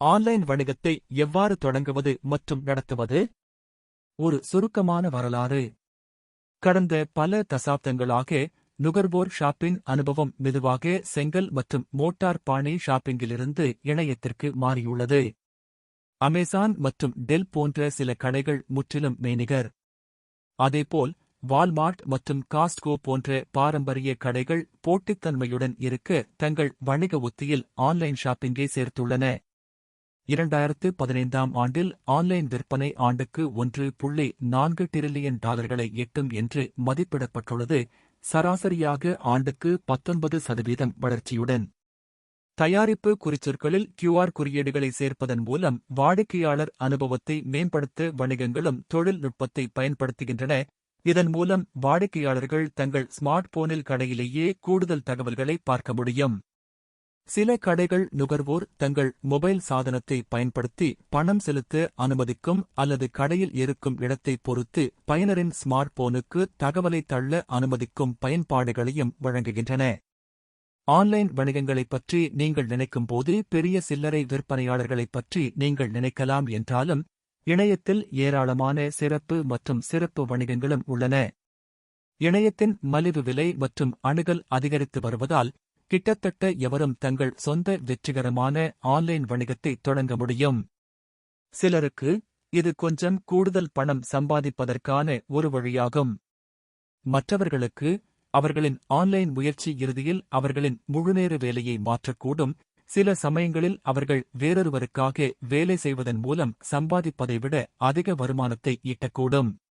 Online வணிகத்தை எவ்வாறு தொடங்குவது மற்றும் நடத்துவது? ஒரு சுருக்கமான வரலாறு. கடந்த பல தசாப்தங்களாக நுகர்வோர் ஷாப்பிங் அனுபவம் மெதுவாக செங்கல் மற்றும் மோட்டார் பாணி ஷாப்பிங்கிலிருந்து இணையத்திற்கு மாறியுள்ளது. அமேசான் மற்றும் டெல் போன்ற சில கடைகள் முற்றிலும் மெய்நிகர் அதேபோல் வால்மார்ட் மற்றும் காஸ்ட்கோ போன்ற பாரம்பரிய கடைகள் போட்டித்தன்மையுடன் இருக்க தங்கள் வணிக உத்தியில் ஆன்லைன் ஷாப்பிங்கை சேர்த்துள்ளன. இரண்டாயிரத்து பதினைந்தாம் ஆண்டில் ஆன்லைன் விற்பனை ஆண்டுக்கு ஒன்று புள்ளி நான்கு டிரில்லியன் டாலர்களை எட்டும் என்று மதிப்பிடப்பட்டுள்ளது. சராசரியாக ஆண்டுக்கு பத்தொன்பது சதவீதம் வளர்ச்சியுடன். தயாரிப்பு குறிச்சொற்களில் கியூஆர் குறியீடுகளை சேர்ப்பதன் மூலம் வாடிக்கையாளர் அனுபவத்தை மேம்படுத்த வணிகங்களும் தொழில்நுட்பத்தை பயன்படுத்துகின்றன. இதன் மூலம் வாடிக்கையாளர்கள் தங்கள் ஸ்மார்ட் போனில் கடையிலேயே கூடுதல் தகவல்களை பார்க்க முடியும். சில கடைகள் நுகர்வோர் தங்கள் மொபைல் சாதனத்தை பயன்படுத்தி பணம் செலுத்த அனுமதிக்கும் அல்லது கடையில் இருக்கும் இடத்தை பொறுத்து பயனரின் ஸ்மார்ட் போனுக்கு தகவலை தள்ள அனுமதிக்கும் பயன்பாடுகளையும் வழங்குகின்றன. ஆன்லைன் வணிகங்களைப் பற்றி நீங்கள் நினைக்கும் போது பெரிய சில்லறை விற்பனையாளர்களைப் பற்றி நீங்கள் நினைக்கலாம் என்றாலும் இணையத்தில் ஏராளமான சிறப்பு மற்றும் சிறப்பு வணிகங்களும் உள்ளன. இணையத்தின் மலிவு விலை மற்றும் அணுகல் அதிகரித்து வருவதால் கிட்டத்தட்ட எவரும் தங்கள் சொந்த வெற்றிகரமான ஆன்லைன் வணிகத்தை தொடங்க முடியும். சிலருக்கு இது கொஞ்சம் கூடுதல் பணம் சம்பாதிப்பதற்கான ஒரு வழியாகும். மற்றவர்களுக்கு அவர்களின் ஆன்லைன் முயற்சி இறுதியில் அவர்களின் முழுநேர வேலையை மாற்றக்கூடும். சில சமயங்களில் அவர்கள் வேறொருவருக்காக வேலை செய்வதன் மூலம் சம்பாதிப்பதை விட அதிக வருமானத்தை ஈட்டக்கூடும்.